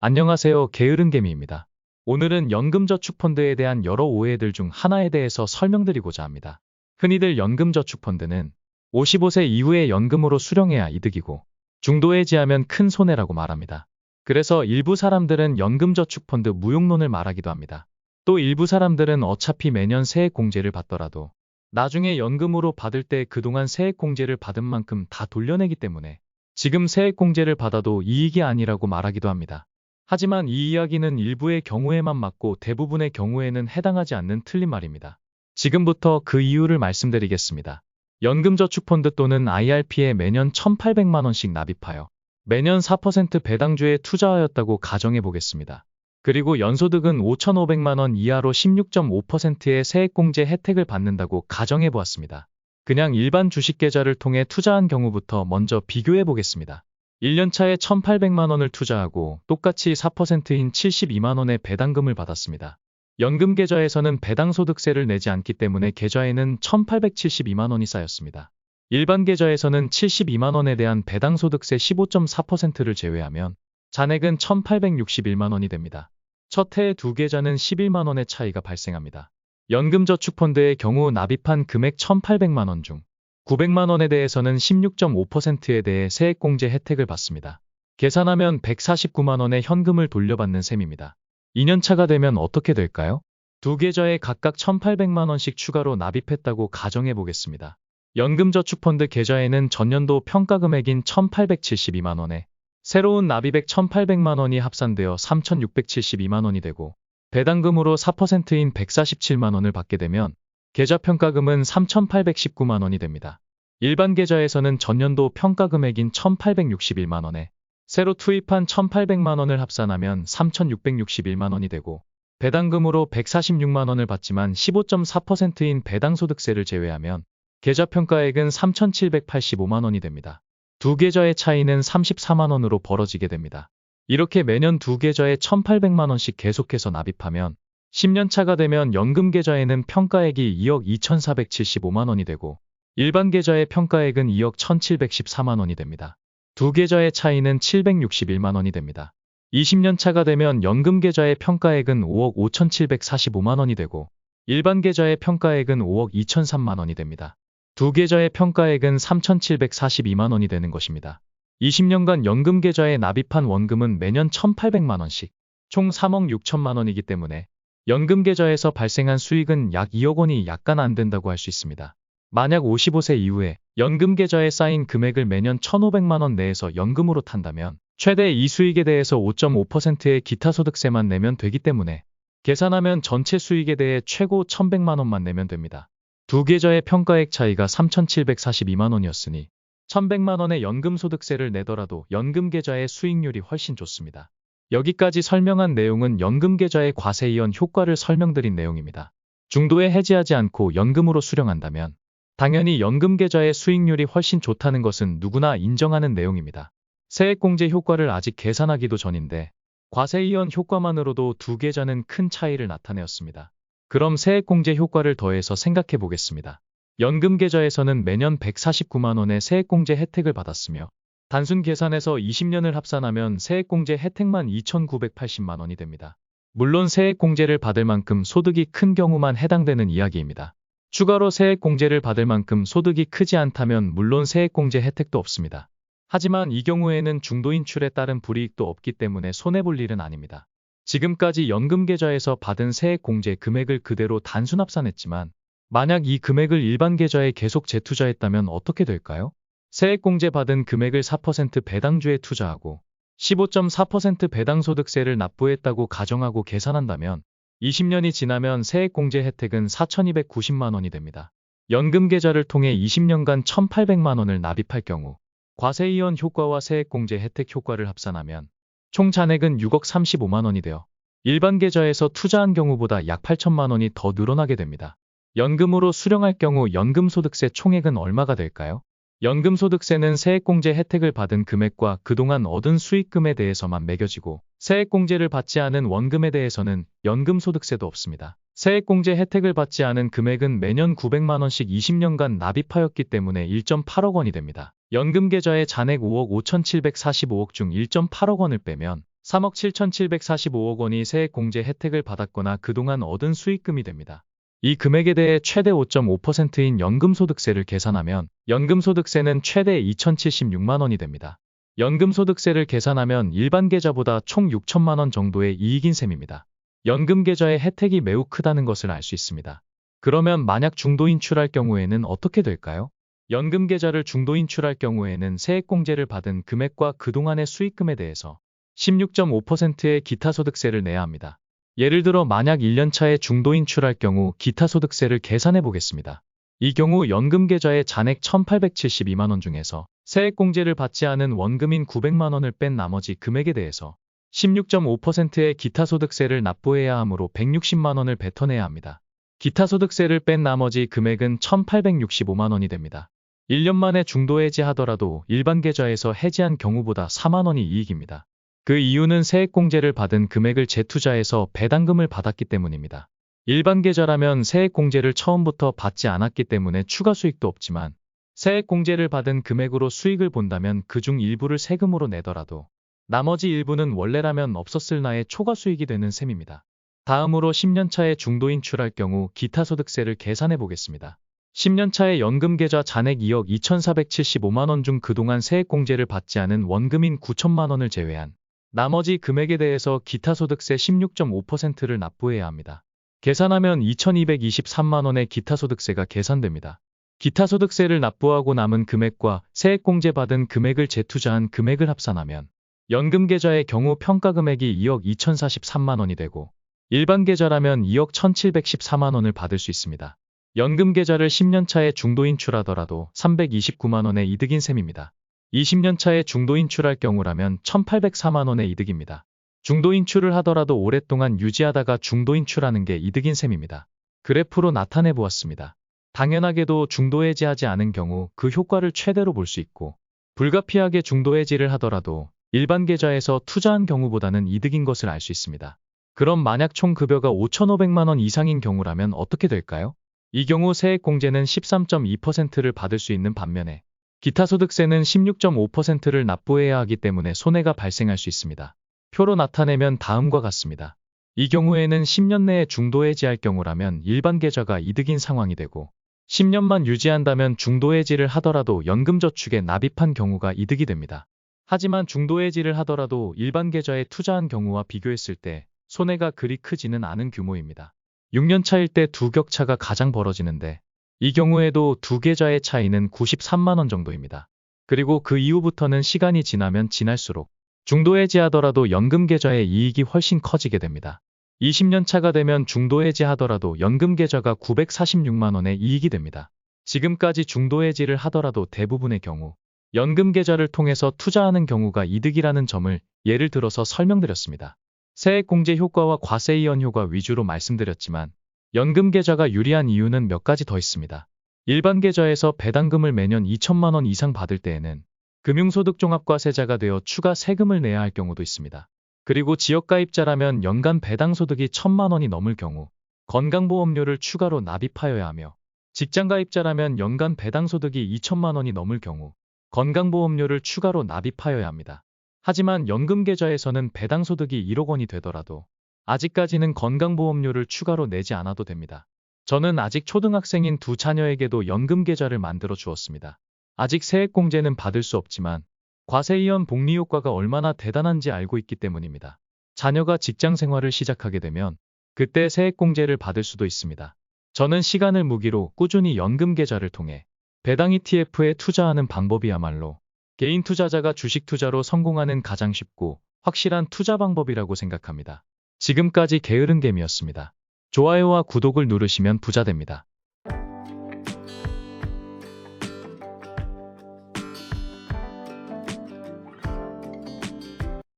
안녕하세요. 게으른 개미입니다. 오늘은 연금저축펀드에 대한 여러 오해들 중 하나에 대해서 설명드리고자 합니다. 흔히들 연금저축펀드는 55세 이후에 연금으로 수령해야 이득이고 중도해지하면 큰 손해라고 말합니다. 그래서 일부 사람들은 연금저축펀드 무용론을 말하기도 합니다. 또 일부 사람들은 어차피 매년 세액공제를 받더라도 나중에 연금으로 받을 때 그동안 세액공제를 받은 만큼 다 돌려내기 때문에 지금 세액공제를 받아도 이익이 아니라고 말하기도 합니다. 하지만 이 이야기는 일부의 경우에만 맞고 대부분의 경우에는 해당하지 않는 틀린 말입니다. 지금부터 그 이유를 말씀드리겠습니다. 연금저축펀드 또는 IRP에 매년 1,800만원씩 납입하여 매년 4% 배당주에 투자하였다고 가정해 보겠습니다. 그리고 연소득은 5,500만원 이하로 16.5%의 세액공제 혜택을 받는다고 가정해 보았습니다. 그냥 일반 주식 계좌를 통해 투자한 경우부터 먼저 비교해 보겠습니다. 1년차에 1,800만원을 투자하고 똑같이 4%인 72만원의 배당금을 받았습니다. 연금 계좌에서는 배당소득세를 내지 않기 때문에 계좌에는 1,872만원이 쌓였습니다. 일반 계좌에서는 72만원에 대한 배당소득세 15.4%를 제외하면 잔액은 1,861만원이 됩니다. 첫 해에 두 계좌는 11만원의 차이가 발생합니다. 연금저축펀드의 경우 납입한 금액 1,800만원 중 900만 원에 대해서는 16.5%에 대해 세액공제 혜택을 받습니다. 계산하면 149만 원의 현금을 돌려받는 셈입니다. 2년차가 되면 어떻게 될까요? 두 계좌에 각각 1,800만 원씩 추가로 납입했다고 가정해 보겠습니다. 연금저축펀드 계좌에는 전년도 평가금액인 1,872만 원에 새로운 납입액 1,800만 원이 합산되어 3,672만 원이 되고 배당금으로 4%인 147만 원을 받게 되면 계좌 평가금은 3,819만 원이 됩니다. 일반 계좌에서는 전년도 평가 금액인 1,861만 원에 새로 투입한 1,800만 원을 합산하면 3,661만 원이 되고 배당금으로 146만 원을 받지만 15.4%인 배당소득세를 제외하면 계좌 평가액은 3,785만 원이 됩니다. 두 계좌의 차이는 34만 원으로 벌어지게 됩니다. 이렇게 매년 두 계좌에 1,800만 원씩 계속해서 납입하면 10년 차가 되면 연금 계좌에는 평가액이 2억 2,475만 원이 되고 일반 계좌의 평가액은 2억 1,714만 원이 됩니다. 두 계좌의 차이는 761만 원이 됩니다. 20년 차가 되면 연금 계좌의 평가액은 5억 5,745만 원이 되고 일반 계좌의 평가액은 5억 2,003만 원이 됩니다. 두 계좌의 평가액은 3,742만 원이 되는 것입니다. 20년간 연금 계좌에 납입한 원금은 매년 1,800만 원씩 총 3억 6천만 원이기 때문에 연금 계좌에서 발생한 수익은 약 2억 원이 약간 안 된다고 할 수 있습니다. 만약 55세 이후에 연금 계좌에 쌓인 금액을 매년 1,500만 원 내에서 연금으로 탄다면 최대 이 수익에 대해서 5.5%의 기타 소득세만 내면 되기 때문에 계산하면 전체 수익에 대해 최고 1,100만 원만 내면 됩니다. 두 계좌의 평가액 차이가 3,742만 원이었으니 1,100만 원의 연금 소득세를 내더라도 연금 계좌의 수익률이 훨씬 좋습니다. 여기까지 설명한 내용은 연금 계좌의 과세이연 효과를 설명드린 내용입니다. 중도에 해지하지 않고 연금으로 수령한다면 당연히 연금 계좌의 수익률이 훨씬 좋다는 것은 누구나 인정하는 내용입니다. 세액공제 효과를 아직 계산하기도 전인데 과세이연 효과만으로도 두 계좌는 큰 차이를 나타내었습니다. 그럼 세액공제 효과를 더해서 생각해 보겠습니다. 연금 계좌에서는 매년 149만원의 세액공제 혜택을 받았으며 단순 계산해서 20년을 합산하면 세액공제 혜택만 2,980만 원이 됩니다. 물론 세액공제를 받을 만큼 소득이 큰 경우만 해당되는 이야기입니다. 추가로 세액공제를 받을 만큼 소득이 크지 않다면 물론 세액공제 혜택도 없습니다. 하지만 이 경우에는 중도인출에 따른 불이익도 없기 때문에 손해볼 일은 아닙니다. 지금까지 연금계좌에서 받은 세액공제 금액을 그대로 단순 합산했지만 만약 이 금액을 일반 계좌에 계속 재투자했다면 어떻게 될까요? 세액공제 받은 금액을 4% 배당주에 투자하고 15.4% 배당소득세를 납부했다고 가정하고 계산한다면 20년이 지나면 세액공제 혜택은 4,290만원이 됩니다. 연금계좌를 통해 20년간 1,800만원을 납입할 경우 과세이연 효과와 세액공제 혜택 효과를 합산하면 총 잔액은 6억 35만원이 되어 일반 계좌에서 투자한 경우보다 약 8천만원이 더 늘어나게 됩니다. 연금으로 수령할 경우 연금소득세 총액은 얼마가 될까요? 연금소득세는 세액공제 혜택을 받은 금액과 그동안 얻은 수익금에 대해서만 매겨지고 세액공제를 받지 않은 원금에 대해서는 연금소득세도 없습니다. 세액공제 혜택을 받지 않은 금액은 매년 900만원씩 20년간 납입하였기 때문에 1.8억 원이 됩니다. 연금계좌의 잔액 5억 5,745억 중 1.8억 원을 빼면 3억 7,745억 원이 세액공제 혜택을 받았거나 그동안 얻은 수익금이 됩니다. 이 금액에 대해 최대 5.5%인 연금소득세를 계산하면 연금소득세는 최대 2,076만 원이 됩니다. 연금소득세를 계산하면 일반 계좌보다 총 6천만 원 정도의 이익인 셈입니다. 연금 계좌의 혜택이 매우 크다는 것을 알 수 있습니다. 그러면 만약 중도 인출할 경우에는 어떻게 될까요? 연금 계좌를 중도 인출할 경우에는 세액공제를 받은 금액과 그동안의 수익금에 대해서 16.5%의 기타 소득세를 내야 합니다. 예를 들어 만약 1년차에 중도 인출할 경우 기타 소득세를 계산해 보겠습니다. 이 경우 연금 계좌에 잔액 1,872만 원 중에서 세액공제를 받지 않은 원금인 900만 원을 뺀 나머지 금액에 대해서 16.5%의 기타 소득세를 납부해야 하므로 160만 원을 뱉어내야 합니다. 기타 소득세를 뺀 나머지 금액은 1,865만 원이 됩니다. 1년 만에 중도 해지하더라도 일반 계좌에서 해지한 경우보다 4만 원이 이익입니다. 그 이유는 세액공제를 받은 금액을 재투자해서 배당금을 받았기 때문입니다. 일반 계좌라면 세액공제를 처음부터 받지 않았기 때문에 추가 수익도 없지만 세액공제를 받은 금액으로 수익을 본다면 그중 일부를 세금으로 내더라도 나머지 일부는 원래라면 없었을 나의 초과 수익이 되는 셈입니다. 다음으로 10년차에 중도 인출할 경우 기타 소득세를 계산해 보겠습니다. 10년차에 연금계좌 잔액 2억 2,475만 원 중 그동안 세액공제를 받지 않은 원금인 9천만 원을 제외한 나머지 금액에 대해서 기타 소득세 16.5%를 납부해야 합니다. 계산하면 2,223만 원의 기타 소득세가 계산됩니다. 기타 소득세를 납부하고 남은 금액과 세액공제 받은 금액을 재투자한 금액을 합산하면 연금 계좌의 경우 평가 금액이 2억 2,043만 원이 되고 일반 계좌라면 2억 1,714만 원을 받을 수 있습니다. 연금 계좌를 10년 차에 중도 인출하더라도 329만 원의 이득인 셈입니다. 20년 차에 중도 인출할 경우라면 1,804만 원의 이득입니다. 중도 인출을 하더라도 오랫동안 유지하다가 중도 인출하는 게 이득인 셈입니다. 그래프로 나타내 보았습니다. 당연하게도 중도 해지하지 않은 경우 그 효과를 최대로 볼 수 있고 불가피하게 중도 해지를 하더라도 일반 계좌에서 투자한 경우보다는 이득인 것을 알 수 있습니다. 그럼 만약 총 급여가 5,500만 원 이상인 경우라면 어떻게 될까요? 이 경우 세액공제는 13.2%를 받을 수 있는 반면에 기타 소득세는 16.5%를 납부해야 하기 때문에 손해가 발생할 수 있습니다. 표로 나타내면 다음과 같습니다. 이 경우에는 10년 내에 중도 해지할 경우라면 일반 계좌가 이득인 상황이 되고 10년만 유지한다면 중도 해지를 하더라도 연금저축에 납입한 경우가 이득이 됩니다. 하지만 중도 해지를 하더라도 일반 계좌에 투자한 경우와 비교했을 때 손해가 그리 크지는 않은 규모입니다. 6년 차일 때 두 격차가 가장 벌어지는데 이 경우에도 두 계좌의 차이는 93만 원 정도입니다. 그리고 그 이후부터는 시간이 지나면 지날수록 중도 해지하더라도 연금 계좌의 이익이 훨씬 커지게 됩니다. 20년 차가 되면 중도 해지하더라도 연금 계좌가 946만 원의 이익이 됩니다. 지금까지 중도 해지를 하더라도 대부분의 경우 연금 계좌를 통해서 투자하는 경우가 이득이라는 점을 예를 들어서 설명드렸습니다. 세액공제 효과와 과세 이연 효과 위주로 말씀드렸지만 연금 계좌가 유리한 이유는 몇 가지 더 있습니다. 일반 계좌에서 배당금을 매년 2천만 원 이상 받을 때에는 금융소득종합과 세자가 되어 추가 세금을 내야 할 경우도 있습니다. 그리고 지역가입자라면 연간 배당소득이 1천만 원이 넘을 경우 건강보험료를 추가로 납입하여야 하며 직장가입자라면 연간 배당소득이 2천만 원이 넘을 경우 건강보험료를 추가로 납입하여야 합니다. 하지만 연금계좌에서는 배당소득이 1억 원이 되더라도 아직까지는 건강보험료를 추가로 내지 않아도 됩니다. 저는 아직 초등학생인 두 자녀에게도 연금 계좌를 만들어 주었습니다. 아직 세액공제는 받을 수 없지만 과세이연 복리 효과가 얼마나 대단한지 알고 있기 때문입니다. 자녀가 직장 생활을 시작하게 되면 그때 세액공제를 받을 수도 있습니다. 저는 시간을 무기로 꾸준히 연금 계좌를 통해 배당 ETF에 투자하는 방법이야말로 개인 투자자가 주식 투자로 성공하는 가장 쉽고 확실한 투자 방법이라고 생각합니다. 지금까지 게으른 개미였습니다. 좋아요와 구독을 누르시면 부자 됩니다.